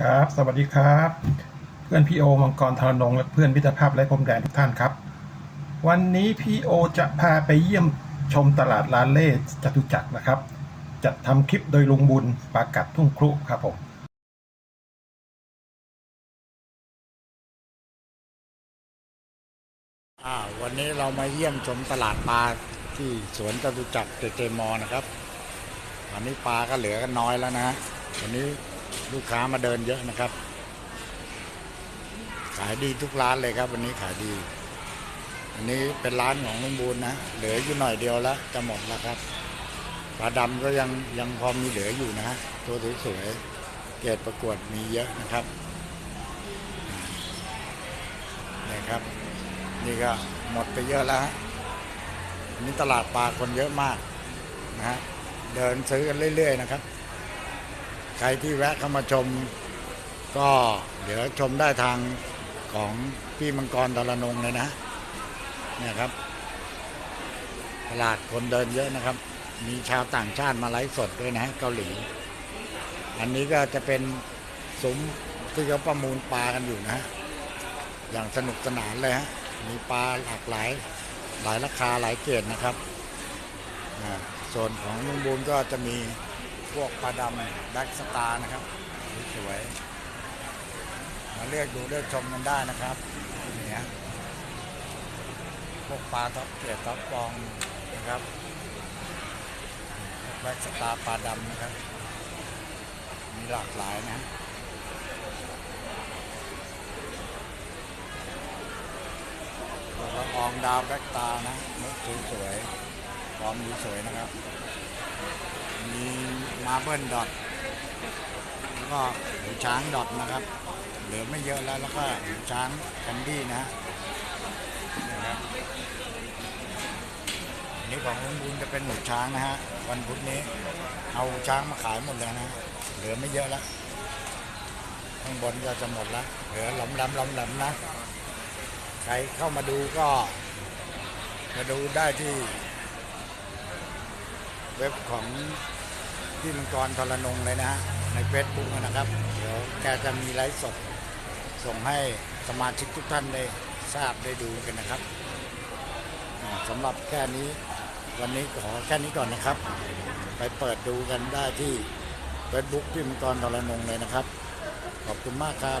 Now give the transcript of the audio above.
ครับ สวัสดีครับ เพื่อนพี่โอมังกรธนงและเพื่อนมิตรภาพและพรมแดนทุกท่านครับ วันนี้พี่โอจะพาไปเยี่ยมชมตลาดลานเล่จตุจักรนะครับ จัดทำคลิปโดยลุงบุญปากัดทุ่งครุครับผมวันนี้เรามาเยี่ยมชมตลาดปลาที่สวนจตุจักรเจเจมอนะครับตอนนี้ปลาก็เหลือกันน้อยแล้วนะวันนี้ ลูกค้ามาเดินเยอะนะครับ ขายดีทุกร้านเลยครับ วันนี้ขายดี อันนี้เป็นร้านของลุงบูลนะ เหลืออยู่หน่อยเดียวแล้วจะหมดแล้วครับปลาดำก็ยังยังพอมีเหลืออยู่นะฮะตัวสวยๆเกรดประกวดมีเยอะนะครับนี่ครับ นี่ก็หมดไปเยอะแล้วฮะนนี้ตลาดปลาคนเยอะมากนะฮะเดินซื้อกันเรื่อย ๆ นะครับ ใครที่แวะเข้ามาชม ก็เดี๋ยวชมได้ทางของพี่มังกรตะละนงเลยนะเนี่ยครับตลาดคนเดินเยอะนะครับ มีชาวต่างชาติมาไลฟ์สดด้วยนะฮะเกาหลี อันนี้ก็จะเป็นซุ้มที่เขาประมูลปลากันอยู่นะฮะอย่างสนุกสนานเลยฮะมีปลาหลากหลายหลายราคาหลายเกรดนะครับส่วนของลุงบูนก็จะมี พวกปลาดำแบ็กสตาร์นะครับสวยๆมาเลือกดูเลือกชมกันได้นะครับนี่ฮะพวกปลาท็อปเกรดท็อปฟองนะครับพวกแบ็กสตาร์ปลาดำนะครับ มีหลากหลายนะล้วก็อองดาวแบ็กตานะมุกสวยๆฟอร์มดีสวยนะครับ มีมาเบิลดอทแล้วก็หูช้างดอทนะครับ เหลือไม่เยอะแล้วแล้วก็หูช้างแคนดี้นะนะครับอันนี้ของลุงบุญจะเป็นหูช้างนะฮะวันพุธนี้ เอาช้างมาขายหมดเลยนะเหลือไม่เยอะแล้วข้างบนก็จะหมดแล้วเหลือหลอมลมหลอมลมนะ ใครเข้ามาดูก็ มาดูได้ที่ เว็บของ พี่มังกรทรนงเลยนะฮะในเฟซบุ๊กนะครับ เดี๋ยวแกจะมีไลฟ์สดส่งให้สมาชิกทุกท่านได้ทราบได้ดูกันนะครับสำหรับแค่นี้วันนี้ขอแค่นี้ก่อนนะครับ ไปเปิดดูกันได้ที่เฟซบุ๊กพี่มังกรทรนงเลยนะครับ ขอบคุณมากครับ